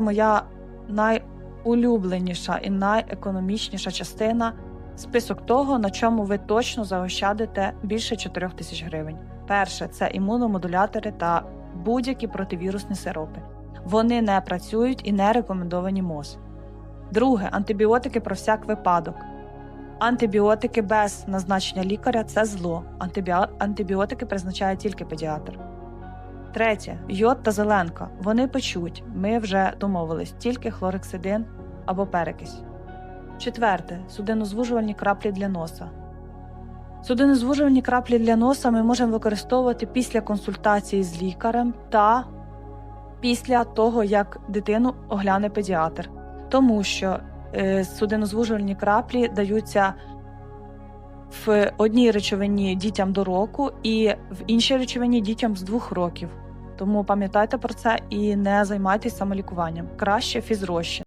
моя найулюбленіша і найекономічніша частина список того, на чому ви точно заощадите більше 4 тисяч гривень. Перше це імуномодулятори та будь-які противірусні сиропи. Вони не працюють і не рекомендовані МОЗ. Друге антибіотики про всяк випадок. Антибіотики без назначення лікаря це зло. Антибіотики призначає тільки педіатр. Третє йод та зеленка. Вони печуть. Ми вже домовились тільки хлорексидин або перекись. Четверте судинозвужувальні краплі для носа. Судинозвужувальні краплі для носа ми можемо використовувати після консультації з лікарем та після того, як дитину огляне педіатр. Тому що е, судинозвужувальні краплі даються в одній речовині дітям до року і в іншій речовині дітям з двох років. Тому пам'ятайте про це і не займайтесь самолікуванням. Краще фізрозчин.